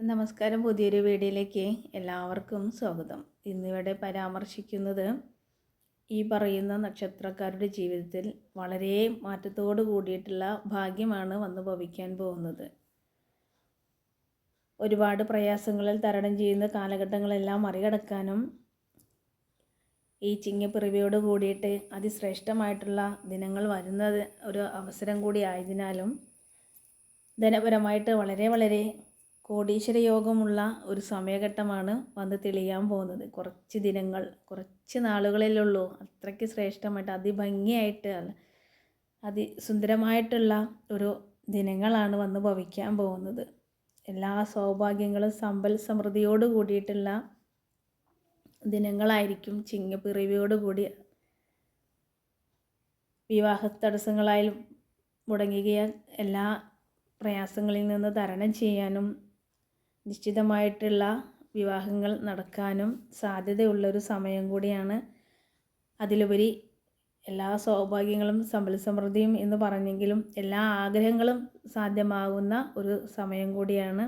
നമസ്കാരം പുതിയൊരു വീഡിയോയിലേക്ക് എല്ലാവർക്കും സ്വാഗതം. ഇന്നിവിടെ പരാമർശിക്കുന്നത് ഈ പറയുന്ന നക്ഷത്രക്കാരുടെ ജീവിതത്തിൽ വളരെ മാറ്റത്തോട് കൂടിയിട്ടുള്ള ഭാഗ്യമാണ് വന്നു ഭവിക്കാൻ പോകുന്നത്. ഒരുപാട് പ്രയാസങ്ങളിൽ തരണം ചെയ്യുന്ന കാലഘട്ടങ്ങളെല്ലാം മറികടക്കാനും ഈ ചിങ്ങപ്പിറവിയോട് കൂടിയിട്ട് അതിശ്രേഷ്ഠമായിട്ടുള്ള ദിനങ്ങൾ വരുന്നത് ഒരു അവസരം കൂടി ആയതിനാലും ധനപരമായിട്ട് വളരെ വളരെ കോടീശ്വര യോഗമുള്ള ഒരു സമയഘട്ടമാണ് വന്ന് തെളിയാൻ പോകുന്നത്. കുറച്ച് ദിനങ്ങൾ കുറച്ച് നാളുകളിലുള്ളൂ. അത്രയ്ക്ക് ശ്രേഷ്ഠമായിട്ട് അതിഭംഗിയായിട്ട് അതിസുന്ദരമായിട്ടുള്ള ഒരു ദിനങ്ങളാണ് വന്ന് ഭവിക്കാൻ പോകുന്നത്. എല്ലാ സൗഭാഗ്യങ്ങളും സമ്പൽ സമൃദ്ധിയോട് കൂടിയിട്ടുള്ള ദിനങ്ങളായിരിക്കും ചിങ്ങപ്പിറവിയോട് കൂടി വിവാഹ തടസ്സങ്ങളായാലും മുടങ്ങുകയാൽ എല്ലാ പ്രയാസങ്ങളിൽ നിന്ന് തരണം ചെയ്യാനും നിശ്ചിതമായിട്ടുള്ള വിവാഹങ്ങൾ നടക്കാനും സാധ്യതയുള്ളൊരു സമയം കൂടിയാണ് അതിലുപരി എല്ലാ സൗഭാഗ്യങ്ങളും സമ്പൽ സമൃദ്ധിയും എന്ന് പറഞ്ഞെങ്കിലും എല്ലാ ആഗ്രഹങ്ങളും സാധ്യമാകുന്ന ഒരു സമയം കൂടിയാണ്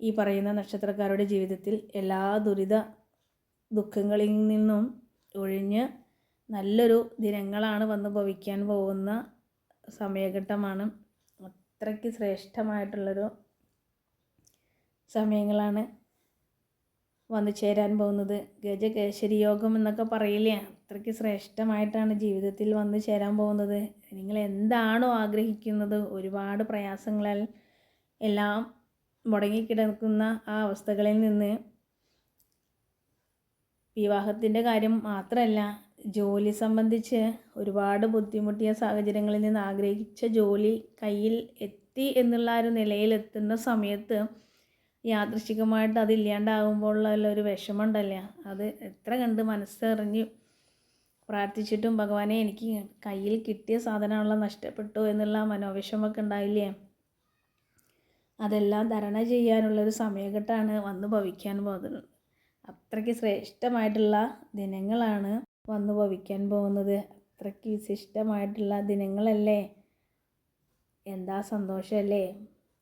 ഈ പറയുന്ന നക്ഷത്രക്കാരുടെ ജീവിതത്തിൽ എല്ലാ ദുരിത ദുഃഖങ്ങളിൽ നിന്നും ഒഴിഞ്ഞ് നല്ലൊരു ദിനങ്ങളാണ് വന്ന് ഭവിക്കാൻ പോകുന്ന സമയഘട്ടമാണ്. അത്രയ്ക്ക് ശ്രേഷ്ഠമായിട്ടുള്ളൊരു സമയങ്ങളാണ് വന്നു ചേരാൻ പോകുന്നത്. ഗജകേശരി യോഗം എന്നൊക്കെ പറയില്ലേ? അത്രയ്ക്ക് ശ്രേഷ്ഠമായിട്ടാണ് ജീവിതത്തിൽ വന്നു ചേരാൻ പോകുന്നത്. നിങ്ങൾ എന്താണോ ആഗ്രഹിക്കുന്നത് ഒരുപാട് പ്രയാസങ്ങളാൽ എല്ലാം മുടങ്ങിക്കിടക്കുന്ന ആ അവസ്ഥകളിൽ നിന്ന് വിവാഹത്തിന്റെ കാര്യം മാത്രമല്ല ജോലി സംബന്ധിച്ച് ഒരുപാട് ബുദ്ധിമുട്ടിയ സാഹചര്യങ്ങളിൽ നിന്ന് ആഗ്രഹിച്ച ജോലി കയ്യിൽ എത്തി എന്നുള്ള ഒരു നിലയിലെത്തുന്ന സമയത്ത് യാദൃശികമായിട്ട് അതില്ലാണ്ടാകുമ്പോഴുള്ള ഒരു വിഷമമുണ്ടല്ലേ? അത് എത്ര കണ്ട് മനസ്സറിഞ്ഞ് പ്രാർത്ഥിച്ചിട്ടും ഭഗവാനെ എനിക്ക് കയ്യിൽ കിട്ടിയ സാധനമുള്ള നഷ്ടപ്പെട്ടു എന്നുള്ള മനോവിഷമൊക്കെ ഉണ്ടായില്ലേ? അതെല്ലാം ധരണ ചെയ്യാനുള്ളൊരു സമയഘട്ടമാണ് വന്നു ഭവിക്കാൻ പോകുന്നത്. അത്രയ്ക്ക് ശ്രേഷ്ഠമായിട്ടുള്ള ദിനങ്ങളാണ് വന്നു ഭവിക്കാൻ പോകുന്നത്. അത്രയ്ക്ക് വിശിഷ്ടമായിട്ടുള്ള ദിനങ്ങളല്ലേ? എന്താ സന്തോഷമല്ലേ?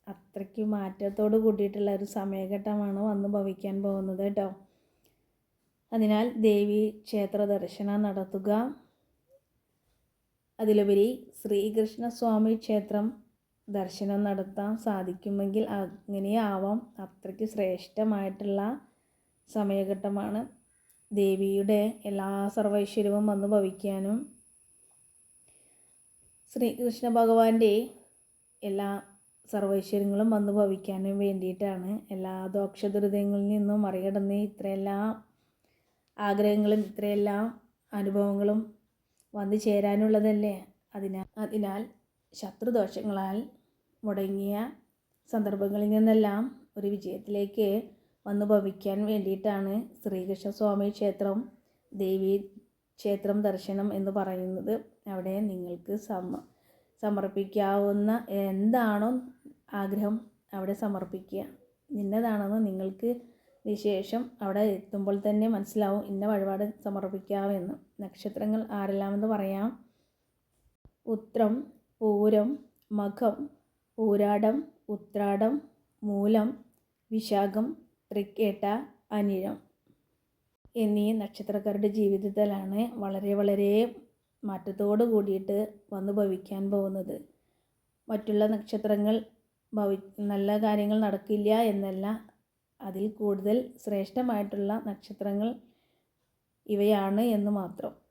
അത്രയ്ക്ക് മാറ്റത്തോട് കൂടിയിട്ടുള്ള ഒരു സമയഘട്ടമാണ് വന്ന് ഭവിക്കാൻ പോകുന്നത് കേട്ടോ അതിനാൽ ദേവി ക്ഷേത്ര ദർശനം നടത്തുക. അതിലുപരി ശ്രീകൃഷ്ണസ്വാമി ക്ഷേത്രം ദർശനം നടത്താൻ സാധിക്കുമെങ്കിൽ അങ്ങനെയാവാം. അത്രയ്ക്ക് ശ്രേഷ്ഠമായിട്ടുള്ള സമയഘട്ടമാണ് ദേവിയുടെ എല്ലാ സർവൈശ്വര്യവും വന്നു ഭവിക്കാനും. ശ്രീകൃഷ്ണ ഭഗവാന്റെ എല്ലാ സർവൈശ്വര്യങ്ങളും വന്നു ഭവിക്കാനും വേണ്ടിയിട്ടാണ്. എല്ലാ ദോക്ഷദുരിതങ്ങളിൽ നിന്നും മറികടന്ന് ഇത്രയെല്ലാം ആഗ്രഹങ്ങളും ഇത്രയെല്ലാം അനുഭവങ്ങളും വന്നു ചേരാനുള്ളതല്ലേ? അതിനാൽ അതിനാൽ ശത്രുദോഷങ്ങളാൽ മുടങ്ങിയ സന്ദർഭങ്ങളിൽ നിന്നെല്ലാം ഒരു വിജയത്തിലേക്ക് വന്നു ഭവിക്കാൻ വേണ്ടിയിട്ടാണ് ശ്രീകൃഷ്ണ സ്വാമി ക്ഷേത്രം ദേവി ക്ഷേത്രം ദർശനം എന്ന് പറയുന്നത്. അവിടെ നിങ്ങൾക്ക് സമ സമർപ്പിക്കാവുന്ന എന്താണോ ആഗ്രഹം അവിടെ സമർപ്പിക്കുക. ഇന്നതാണെന്ന് നിങ്ങൾക്ക് വിശേഷം അവിടെ എത്തുമ്പോൾ തന്നെ മനസ്സിലാവും. ഇന്ന വഴിപാട് സമർപ്പിക്കാമെന്ന്. നക്ഷത്രങ്ങൾ ആരെല്ലാമെന്ന് പറയാം. ഉത്രം പൂരം മഖം പൂരാടം ഉത്രാടം മൂലം വിശാഖം തൃക്കേട്ട അനിഴം എന്നീ നക്ഷത്രക്കാരുടെ ജീവിതത്തിലാണ് വളരെ വളരെ മാറ്റത്തോട് കൂടിയിട്ട് വന്നു ഭവിക്കാൻ പോകുന്നത്. മറ്റുള്ള നക്ഷത്രങ്ങൾ ഭവി നല്ല കാര്യങ്ങൾ നടക്കില്ല എന്നല്ല. അതിൽ കൂടുതൽ ശ്രേഷ്ഠമായിട്ടുള്ള നക്ഷത്രങ്ങൾ ഇവയാണ് എന്ന് മാത്രം.